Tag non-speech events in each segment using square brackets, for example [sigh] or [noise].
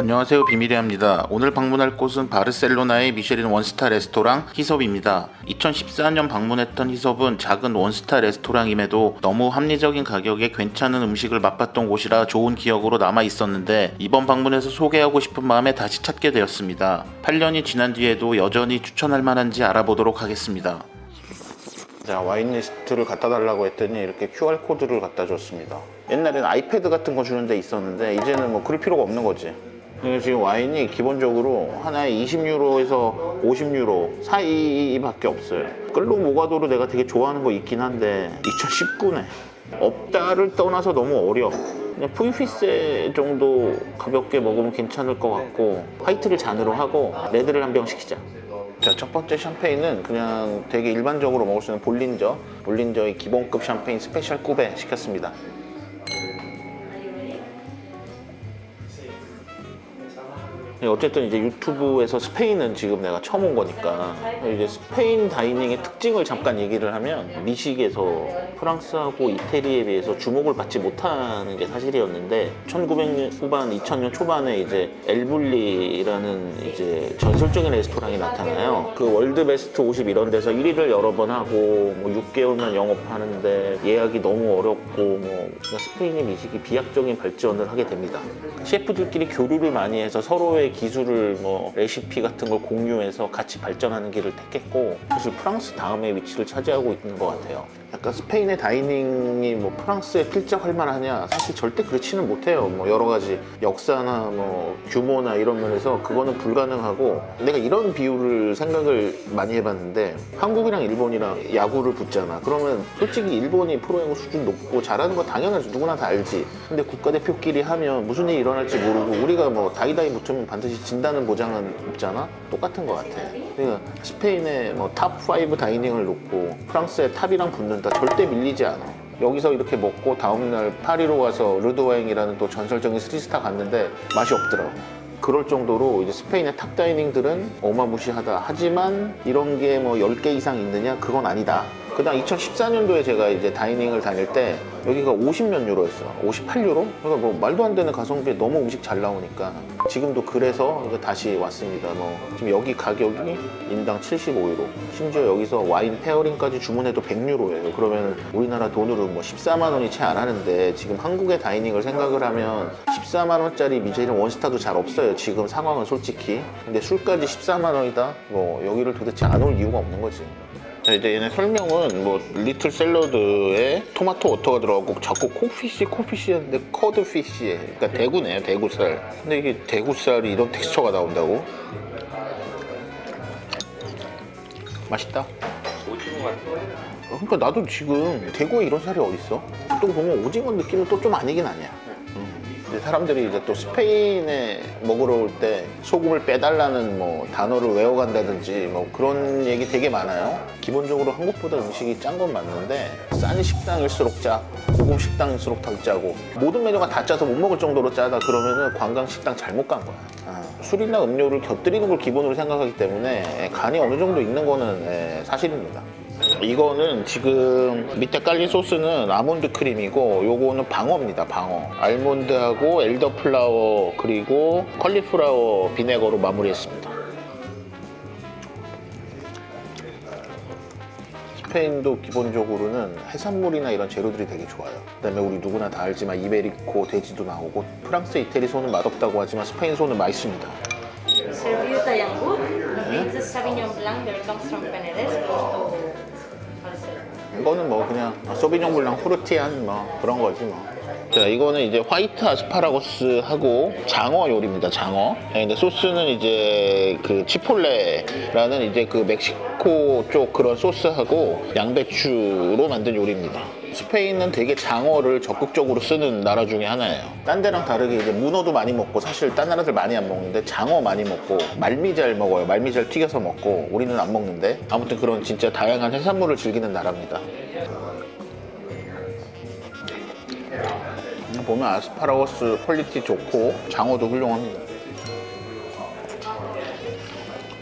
안녕하세요 비밀이합니다. 오늘 방문할 곳은 바르셀로나의 미쉐린 원스타 레스토랑 히섭입니다. 2014년 방문했던 히섭은 작은 원스타 레스토랑임에도 너무 합리적인 가격에 괜찮은 음식을 맛봤던 곳이라 좋은 기억으로 남아 있었는데 이번 방문에서 소개하고 싶은 마음에 다시 찾게 되었습니다. 8년이 지난 뒤에도 여전히 추천할 만한지 알아보도록 하겠습니다. 자 와인 리스트를 갖다 달라고 했더니 이렇게 QR 코드를 갖다 줬습니다. 옛날에는 아이패드 같은 거 주는 데 있었는데 이제는 뭐 그럴 필요가 없는 거지. 지금 와인이 기본적으로 하나에 20유로에서 50유로 사이밖에 없어요. 끌로 모가도로 내가 되게 좋아하는 거 있긴 한데 2019네. 없다를 떠나서 너무 어려. 그냥 푸이피세 정도 가볍게 먹으면 괜찮을 것 같고 화이트를 잔으로 하고 레드를 한 병 시키자. 자, 첫 번째 샴페인은 그냥 되게 일반적으로 먹을 수 있는 볼린저, 볼린저의 기본급 샴페인 스페셜 쿠베 시켰습니다. 어쨌든 이제 유튜브에서 스페인은 지금 내가 처음 온 거니까 이제 스페인 다이닝의 특징을 잠깐 얘기를 하면 미식에서 프랑스하고 이태리에 비해서 주목을 받지 못하는 게 사실이었는데 1900년 후반 2000년 초반에 이제 엘블리라는 이제 전설적인 레스토랑이 나타나요. 그 월드 베스트 50 이런 데서 1위를 여러 번 하고 뭐 6개월만 영업하는데 예약이 너무 어렵고 뭐 그냥 스페인의 미식이 비약적인 발전을 하게 됩니다. 셰프들끼리 교류를 많이 해서 서로의 기술을 뭐 레시피 같은 걸 공유해서 같이 발전하는 길을 택했고 사실 프랑스 다음에 위치를 차지하고 있는 것 같아요. 약간 스페인의 다이닝이 뭐 프랑스에 필적할 만하냐 사실 절대 그렇지는 못해요. 뭐 여러 가지 역사나 뭐 규모나 이런 면에서 그거는 불가능하고 내가 이런 비유를 생각을 많이 해봤는데 한국이랑 일본이랑 야구를 붙잖아. 그러면 솔직히 일본이 프로야구 수준 높고 잘하는 거 당연하지 누구나 다 알지. 근데 국가대표끼리 하면 무슨 일이 일어날지 모르고 우리가 뭐 다이다이 붙으면 반드시 진다는 보장은 없잖아. 똑같은 것 같아. 그러니까 스페인의 뭐 탑5 다이닝을 놓고 프랑스의 탑이랑 붙는 다 절대 밀리지 않아. 여기서 이렇게 먹고 다음날 파리로 가서 르드와잉이라는 또 전설적인 스리스타 갔는데 맛이 없더라고. 그럴 정도로 이제 스페인의 탑 다이닝들은 어마무시하다. 하지만 이런 게 뭐 10개 이상 있느냐? 그건 아니다. 그다음 2014년도에 제가 이제 다이닝을 다닐 때 여기가 50몇 유로였어. 58유로? 그러니까 뭐 말도 안 되는 가성비에 너무 음식 잘 나오니까 지금도 그래서 다시 왔습니다. 뭐 지금 여기 가격이 인당 75유로. 심지어 여기서 와인 페어링까지 주문해도 100유로예요. 그러면 우리나라 돈으로 뭐 14만 원이 채 안 하는데 지금 한국의 다이닝을 생각을 하면 14만 원짜리 미쉐린 원스타도 잘 없어요. 지금 상황은 솔직히. 근데 술까지 14만 원이다? 뭐 여기를 도대체 안 올 이유가 없는 거지. 자, 이제 얘네 설명은 뭐 리틀 샐러드에 토마토 워터가 들어가고 자꾸 코피쉬 코피쉬 하는데 커드피쉬에 그러니까 대구네요 대구살 근데 이게 대구살이 이런 텍스처가 나온다고? 맛있다 오징어 같은 그러니까 나도 지금 대구에 이런 살이 어딨어? 또 보면 오징어 느낌은 또 좀 아니긴 아니야 사람들이 이제 또 스페인에 먹으러 올 때 소금을 빼달라는 뭐 단어를 외워간다든지 뭐 그런 얘기 되게 많아요. 기본적으로 한국보다 음식이 짠 건 맞는데 싼 식당일수록 짜, 고급 식당일수록 더 짜고 모든 메뉴가 다 짜서 못 먹을 정도로 짜다 그러면은 관광 식당 잘못 간 거야. 아, 술이나 음료를 곁들이는 걸 기본으로 생각하기 때문에 간이 어느 정도 있는 거는 예, 사실입니다. 이거는 지금 밑에 깔린 소스는 아몬드 크림이고 요거는 방어입니다 방어. 알몬드하고 엘더플라워 그리고 컬리플라워 비네거로 마무리했습니다. 스페인도 기본적으로는 해산물이나 이런 재료들이 되게 좋아요. 그다음에 우리 누구나 다 알지만 이베리코 돼지도 나오고 프랑스 이태리 소는 맛없다고 하지만 스페인 소는 맛있습니다. Serviuta yang good, it's a Sauvignon Blanc that comes from Penedès. 이거는 뭐 그냥 소비뇽 블랑 후르티한 뭐 그런 거지 뭐. 자 이거는 이제 화이트 아스파라거스 하고 장어 요리입니다 장어 예, 근데 소스는 이제 그 치폴레라는 이제 그 멕시코 쪽 그런 소스하고 양배추로 만든 요리입니다 스페인은 되게 장어를 적극적으로 쓰는 나라 중에 하나예요. 딴 데랑 다르게 이제 문어도 많이 먹고 사실 딴 나라들 많이 안 먹는데 장어 많이 먹고 말미잘 먹어요. 말미잘 튀겨서 먹고 우리는 안 먹는데 아무튼 그런 진짜 다양한 해산물을 즐기는 나라입니다. 보면 아스파라거스 퀄리티 좋고 장어도 훌륭합니다.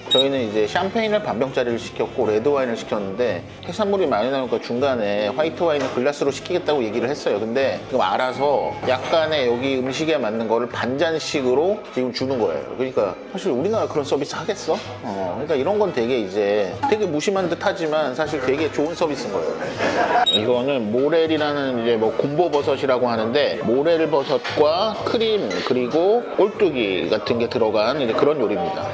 저희는 이제 샴페인을 반병짜리를 시켰고 레드 와인을 시켰는데 해산물이 많이 나오니까 중간에 화이트 와인을 글라스로 시키겠다고 얘기를 했어요. 근데 지금 알아서 약간의 여기 음식에 맞는 거를 반잔식으로 지금 주는 거예요. 그러니까 사실 우리나라 그런 서비스 하겠어? 어, 그러니까 이런 건 되게 이제 되게 무심한 듯 하지만 사실 되게 좋은 서비스인 거예요. 이거는 모렐이라는 이제 뭐 곰보버섯이라고 하는데 모렐 버섯과 크림 그리고 꼴뚜기 같은 게 들어간 그런 요리입니다.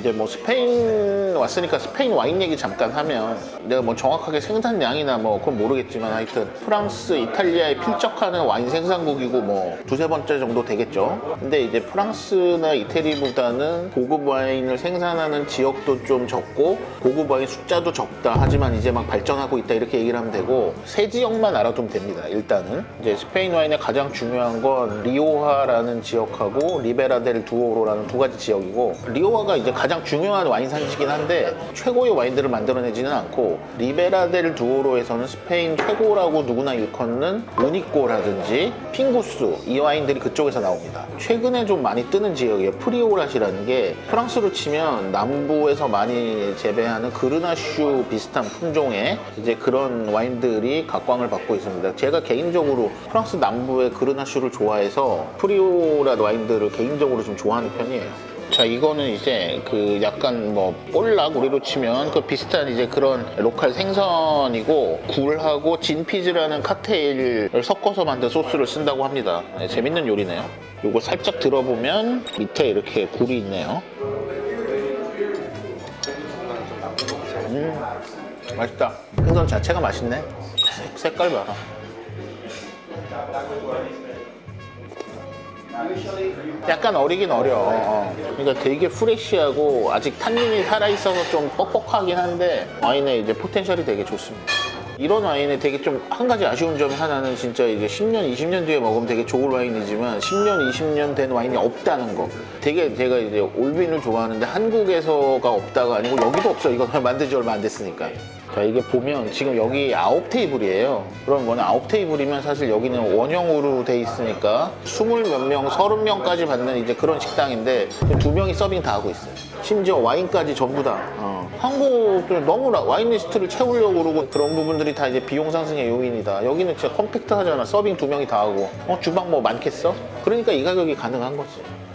이제 뭐 스페인 왔으니까 스페인 와인 얘기 잠깐 하면 내가 뭐 정확하게 생산량이나 뭐 그건 모르겠지만 하여튼 프랑스, 이탈리아에 필적하는 와인 생산국이고 뭐 두세 번째 정도 되겠죠. 근데 이제 프랑스나 이태리보다는 고급 와인을 생산하는 지역도 좀 적고 고급 와인 숫자도 적다. 하지만 이제 막 발전하고 있다 이렇게 얘기를 하면 되고 세 지역만 알아두면 됩니다. 일단은 이제 스페인 와인의 가장 중요한 건 리오하라는 지역하고 리베라델 두오로라는 두 가지 지역이고 리오하가 이제 가장 중요한 와인 산지긴 한데 최고의 와인들을 만들어내지는 않고 리베라델 두오로에서는 스페인 최고라고 누구나 일컫는 오니꼬라든지 핑구스 이 와인들이 그쪽에서 나옵니다. 최근에 좀 많이 뜨는 지역이에요. 프리오라시라는 게 프랑스로 치면 남부에서 많이 재배하는 그르나슈 비슷한 품종의 이제 그런 와인들이 각광을 받고 있습니다. 제가 개인적으로 프랑스 남부의 그르나슈를 좋아해서 프리오라 와인들을 개인적으로 좀 좋아하는 편이에요. 자 이거는 이제 그 약간 뭐 볼락 우리로 치면 그 비슷한 이제 그런 로컬 생선이고 굴하고 진피즈라는 칵테일을 섞어서 만든 소스를 쓴다고 합니다. 네, 재밌는 요리네요. 요거 살짝 들어보면 밑에 이렇게 굴이 있네요. 음 맛있다. 생선 자체가 맛있네. 색- 색깔 봐라 약간 어리긴 어려. 어. 그러니까 되게 프레쉬하고 아직 탄닌이 살아있어서 좀 뻑뻑하긴 한데 와인의 이제 포텐셜이 되게 좋습니다. 이런 와인에 되게 좀 한 가지 아쉬운 점 하나는 진짜 이게 10년, 20년 뒤에 먹으면 되게 좋을 와인이지만 10년, 20년 된 와인이 없다는 거. 되게 제가 이제 올빈을 좋아하는데 한국에서가 없다가 아니고 여기도 없어. 이거 [laughs] 만든 지 얼마 안 됐으니까. 자 이게 보면 지금 여기 아홉 테이블이에요. 그럼 뭐냐 아홉 테이블이면 사실 여기는 원형으로 돼 있으니까 스물 몇 명, 서른 명까지 받는 이제 그런 식당인데 두 명이 서빙 다 하고 있어요. 심지어 와인까지 전부 다. 어. 한국은 너무 라- 와인 리스트를 채우려고 그러고 그런 부분들이 다 이제 비용 상승의 요인이다. 여기는 진짜 컴팩트하잖아. 서빙 두 명이 다 하고. 어 주방 뭐 많겠어? 그러니까 이 가격이 가능한 거지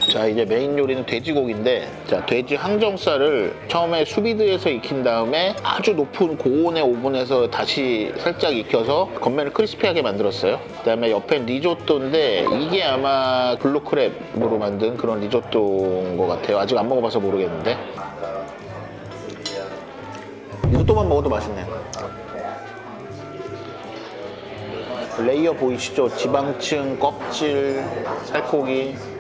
자 이제 메인 요리는 돼지고기인데 자 돼지 항정살을 처음에 수비드에서 익힌 다음에 아주 높은 고온의 오븐에서 다시 살짝 익혀서 겉면을 크리스피하게 만들었어요. 그 다음에 옆에 리조또인데 이게 아마 블루크랩으로 만든 그런 리조또인 것 같아요. 아직 안 먹어봐서 모르겠는데. 리조또만 먹어도 맛있네요. 레이어 보이시죠? 지방층, 껍질, 살코기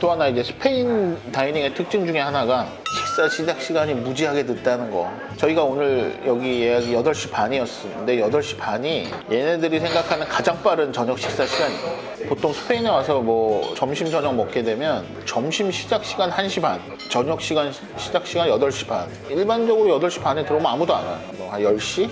또 하나 이제 스페인 다이닝의 특징 중에 하나가 식사 시작 시간이 무지하게 늦다는 거. 저희가 오늘 여기 예약이 8시 반이었는데 8시 반이 얘네들이 생각하는 가장 빠른 저녁 식사 시간이에요. 보통 스페인에 와서 뭐 점심 저녁 먹게 되면 점심 시작 시간 1시 반, 저녁 시간 시작 시간 8시 반. 일반적으로 8시 반에 들어오면 아무도 안 와요. 뭐 한 10시?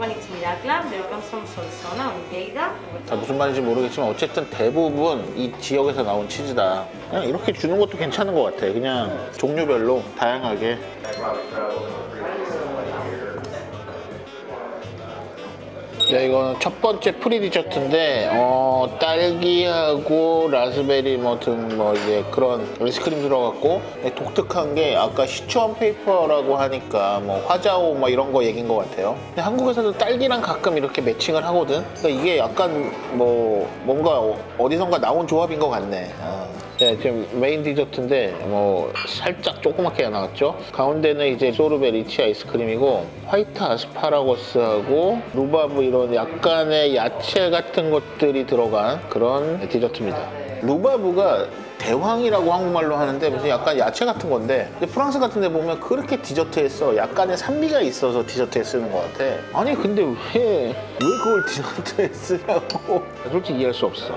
From Solsona on Lleida. 자, 무슨 말인지 모르겠지만 어쨌든 대부분 이 지역에서 나온 치즈다. 그냥 이렇게 주는 것도 괜찮은 것 같아. 그냥 종류별로 다양하게. 네, 이거는 첫 번째 프리 디저트인데 어, 딸기하고 라즈베리 뭐등뭐 이제 그런 아이스크림 들어갔고 네, 독특한 게 아까 시추원 페이퍼라고 하니까 뭐 화자오 뭐 이런 거 얘기인 것 같아요. 근데 한국에서도 딸기랑 가끔 이렇게 매칭을 하거든. 그러니까 이게 약간 뭐 뭔가 어- 어디선가 나온 조합인 것 같네. 아. 네, 지금 메인 디저트인데 뭐 살짝 조그맣게 나왔죠. 가운데는 이제 소르베 리치 아이스크림이고 화이트 아스파라거스하고 루바브 이런 약간의 야채 같은 것들이 들어간 그런 디저트입니다. 루바브가 대황이라고 한국말로 하는데 무슨 약간 야채 같은 건데 프랑스 같은 데 보면 그렇게 디저트에 써 약간의 산미가 있어서 디저트에 쓰는 것 같아 아니 근데 왜 왜 그걸 디저트에 쓰냐고 솔직히 이해할 수 없어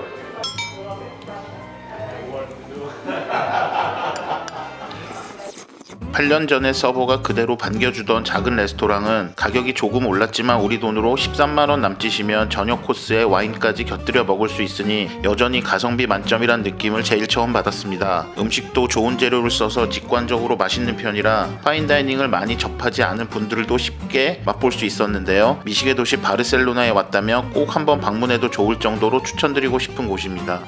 8년 전에 서버가 그대로 반겨주던 작은 레스토랑은 가격이 조금 올랐지만 우리 돈으로 13만원 남짓이면 저녁 코스에 와인까지 곁들여 먹을 수 있으니 여전히 가성비 만점이란 느낌을 제일 처음 받았습니다. 음식도 좋은 재료를 써서 직관적으로 맛있는 편이라 파인다이닝을 많이 접하지 않은 분들도 쉽게 맛볼 수 있었는데요. 미식의 도시 바르셀로나에 왔다면 꼭 한번 방문해도 좋을 정도로 추천드리고 싶은 곳입니다.